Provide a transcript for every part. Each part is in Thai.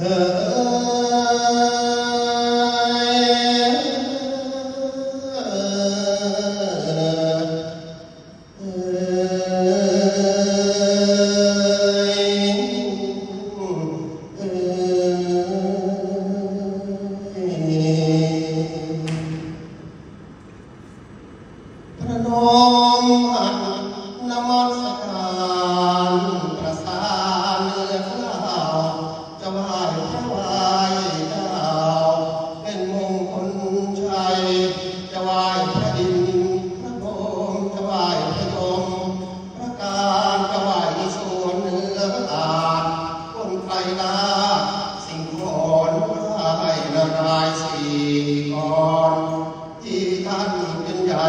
Uh, มหันนมัสการประสานเนื้อข้าวจะไหว้พระไหว้เจ้าเป็นมงคลชัยจะไหว้พระอินพระพรหมจะไหว้พระยมพระการจะไหว้สวนเนื้ออาจคนไกลลาสิ่งขอนไหว้นารายสี่กอนที่ท่านเป็นใหญ่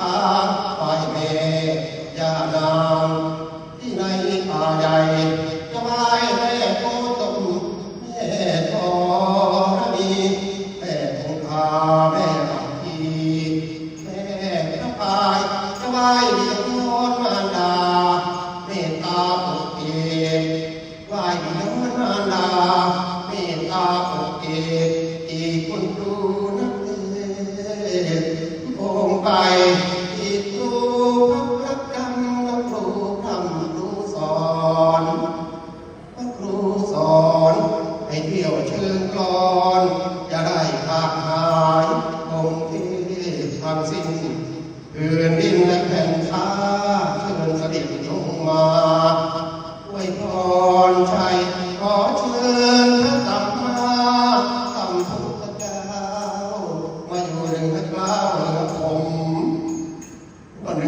ทางฝ่ายแม่ยานางที่ในป่าใหญ่จะไหวแม่โกตมแม่ธรณีแม่คงคาแม่ปักทีแม่พระพายจะไหวเลี้ยงนอนมารดาเมตตาปกเก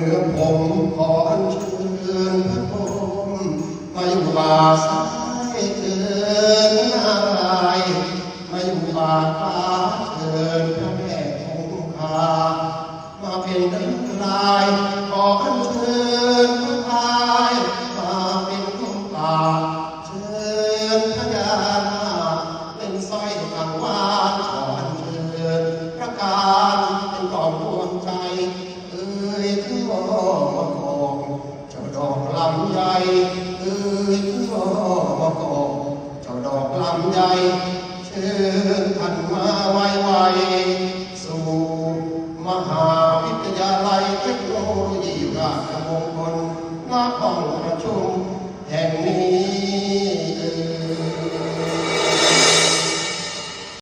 รือผมขออัญเชิญพระพรหมมาอยู่บ่าซ้ายเชิญนายณ์มาอยู่บ่าขวาเชิญพระแม่คงคามาเป็นเดินลายขออัญเชิญ ใจ เชิญท่านมาไวไวๆสู่มหาวิทยาลัยเทคโนโลยีราชมงคลนครปฐม